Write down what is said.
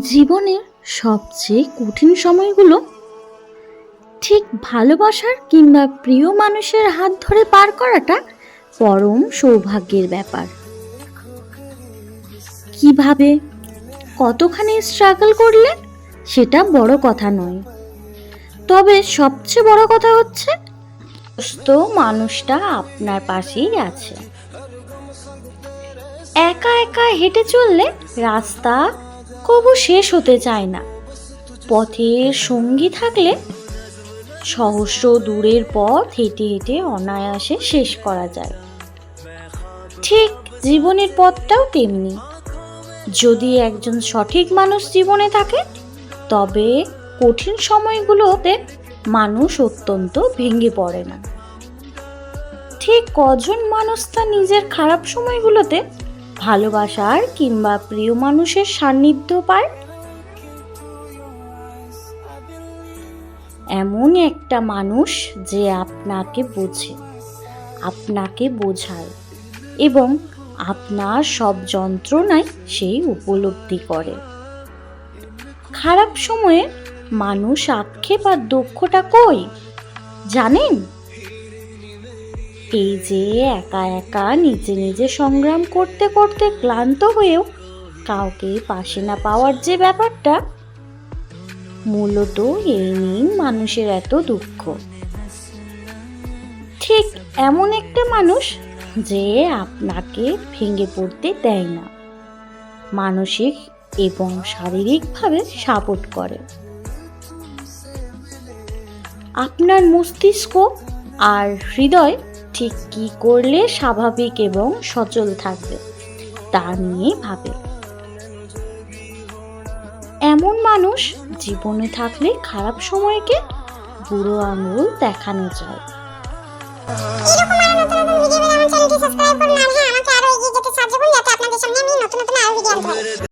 জীবনের সবচেয়ে কঠিন সময়গুলো? ঠিক ভালোবাসার কিংবা প্রিয় মানুষের হাত ধরে পার করাটা পরম সৌভাগ্যের ব্যাপার। কীভাবে কতখানি স্ট্রাগল করলে সেটা বড় কথা নয়। তবে সবচেয়ে বড় কথা হচ্ছে, সুস্থ মানুষটা আপনার পাশেই আছে। একা একা হেঁটে চললে রাস্তা কবু শেষ হতে চায় না। পথের সঙ্গী থাকলে সহস্র দূরের পথ হেঁটে হেঁটে অনায়াসে শেষ করা যায়। ঠিক জীবনের পথটাও তেমনি। যদি একজন সঠিক মানুষ জীবনে থাকে, তবে কঠিন সময়গুলোতে মানুষ অত্যন্ত ভেঙে পড়ে না। ঠিক কজন মানুষ তার নিজের খারাপ সময়গুলোতে ভালোবাসার কিংবা প্রিয় মানুষের সান্নিধ্য পায়? এমন একটা মানুষ যে আপনাকে বোঝে, আপনাকে বোঝায় এবং আপনার সব যন্ত্রণায় সেই উপলব্ধি করে। খারাপ সময়ে মানুষ আক্ষেপ আর দুঃখটা কই? জানেন? এই যে একা একা নিজে নিজে সংগ্রাম করতে করতে ক্লান্ত হয়েও কাউকে পাশে না পাওয়ার যে ব্যাপারটা, মূলত এই নিয়েই মানুষের এত দুঃখ। ঠিক এমন একটা মানুষ যে আপনাকে ভেঙে পড়তে দেয় না। মানসিক এবং শারীরিকভাবে সাপোর্ট করে। আপনার মস্তিষ্ক আর হৃদয় ঠিক কী করলে স্বাভাবিক এবং সচল থাকবে তা নিয়ে ভাবে। এমন মানুষ জীবনে থাকলে খারাপ সময়কে বুড়ো আঙুল দেখানো যায়। এরকম আরও নতুন নতুন ভিডিও পেতে আমার চ্যানেলটি সাবস্ক্রাইব